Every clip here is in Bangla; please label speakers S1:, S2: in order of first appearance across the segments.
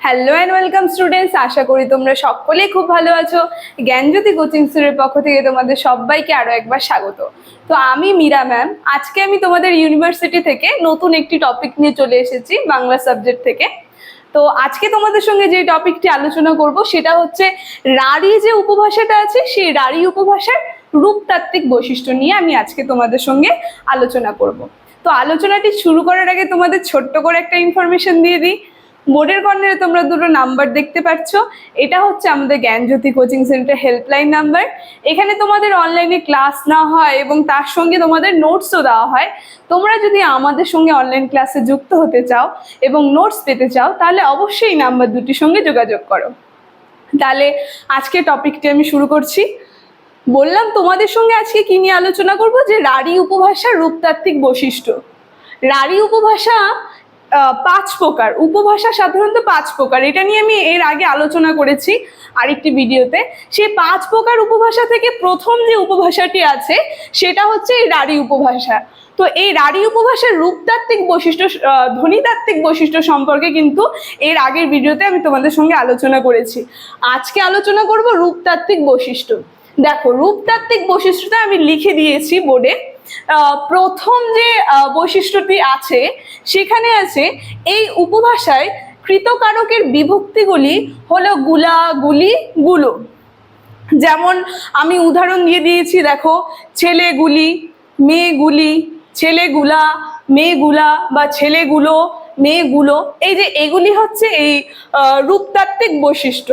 S1: হ্যালো অ্যান্ড ওয়েলকাম স্টুডেন্টস আশা করি তোমরা সকলেই খুব ভালো আছো। জ্ঞানজ্যোতি কোচিং স্কুলের পক্ষ থেকে তোমাদের সবাইকে আরও একবার স্বাগত। তো আমি মীরা ম্যাম আজকে আমি তোমাদের ইউনিভার্সিটি থেকে নতুন একটি টপিক নিয়ে চলে এসেছি, বাংলা সাবজেক্ট থেকে। তো আজকে তোমাদের সঙ্গে যে টপিকটি আলোচনা করব, সেটা হচ্ছে রাঢ়ী যে উপভাষাটা আছে, সেই রাঢ়ী উপভাষার রূপতাত্ত্বিক বৈশিষ্ট্য নিয়ে আমি আজকে তোমাদের সঙ্গে আলোচনা করব। তো আলোচনাটি শুরু করার আগে তোমাদের ছোট্ট করে একটা ইনফরমেশন দিয়ে দিই। বোর্ডের কর্নারে তোমরা দুটো নাম্বার দেখতে পাচ্ছ। এটা হচ্ছে আমাদের Gyanjyoti coaching centre helpline number. এখানে তোমাদের অনলাইনে ক্লাস না হয় এবং তার সঙ্গে তোমাদের নোটসও দেওয়া হয়। তোমরা যদি আমাদের সঙ্গে অনলাইন ক্লাসে যুক্ত হতে চাও এবং নোটস পেতে চাও, তাহলে অবশ্যই নাম্বার দুটির সঙ্গে যোগাযোগ করো। তাহলে আজকে টপিকটি আমি শুরু করছি। বললাম, তোমাদের সঙ্গে আজকে কি নিয়ে আলোচনা করব? যে রাঢ়ী উপভাষার রূপতাত্ত্বিক বৈশিষ্ট্য। রাঢ়ী উপভাষা পাঁচ প্রকার। উপভাষা সাধারণত পাঁচ প্রকার। এটা নিয়ে আমি এর আগে আলোচনা করেছি আরেকটি ভিডিওতে। সেই পাঁচ প্রকার উপভাষা থেকে প্রথম যে উপভাষাটি আছে, সেটা হচ্ছে এই রাঢ়ী উপভাষা। তো এই রাঢ়ী উপভাষার রূপতাত্ত্বিক বৈশিষ্ট্য ধ্বনিতাত্ত্বিক বৈশিষ্ট্য সম্পর্কে কিন্তু এর আগের ভিডিওতে আমি তোমাদের সঙ্গে আলোচনা করেছি। আজকে আলোচনা করব রূপতাত্ত্বিক বৈশিষ্ট্য। দেখো, রূপতাত্ত্বিক বৈশিষ্ট্যটা আমি লিখে দিয়েছি বোর্ডে। প্রথম যে বৈশিষ্ট্যটি আছে, সেখানে আছে এই উপভাষায় কৃতকারকের বিভক্তিগুলি হলো গুলা গুলি। গুলো যেমন আমি উদাহরণ দিয়ে দিয়েছি, দেখো, ছেলেগুলি, মেয়েগুলি, ছেলেগুলা, মেয়েগুলা বা ছেলেগুলো, মেয়েগুলো, এই যে এগুলি হচ্ছে এই রূপতাত্ত্বিক বৈশিষ্ট্য।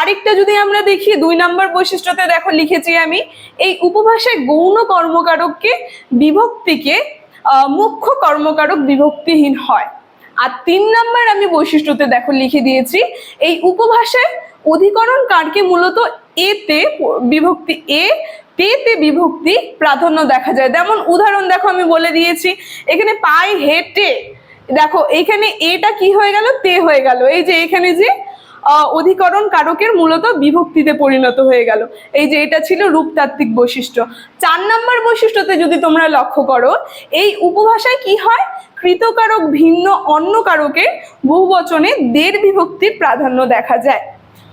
S1: আরেকটা যদি আমরা দেখি, দুই নম্বর বৈশিষ্ট্যতে দেখো, লিখেছি আমি, এই উপভাষায় গৌণ কর্মকারককে বিভক্তিকে মুখ্য কর্মকারক বিভক্তিহীন হয়। আর তিন নাম্বার আমি বৈশিষ্ট্যতে দেখো, লিখে দিয়েছি, এই উপভাষায় অধিকরণ কারকে মূলত এতে বিভক্তি, এ, তেতে বিভক্তি প্রাধান্য দেখা যায়। যেমন উদাহরণ দেখো, আমি বলে দিয়েছি, এখানে পায়ে হেঁটে, দেখো, এখানে এটা কি হয়ে গেল? তে হয়ে গেল। এই যে এখানে যে অধিকরণ কারকের মূলত বিভক্তিতে পরিণত হয়ে গেল। এই যে এটা ছিল রূপতাত্ত্বিক বৈশিষ্ট্য। চার নম্বর বৈশিষ্ট্যতে যদি তোমরা লক্ষ্য করো, এই উপভাষায় কি হয়? কৃতকারক ভিন্ন অন্য কারকের বহুবচনে দের বিভক্তির প্রাধান্য দেখা যায়।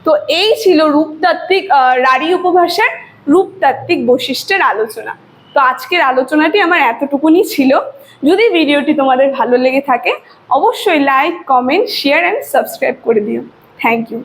S1: তো এই ছিল রূপতাত্ত্বিক রাঢ়ী উপভাষার রূপতাত্ত্বিক বৈশিষ্ট্যের আলোচনা। তো আজকের আলোচনাটি আমার এতটুকুনি ছিল। যদি ভিডিওটি তোমাদের ভালো লেগে থাকে, অবশ্যই like, comment, share and subscribe করে দিও। Thank you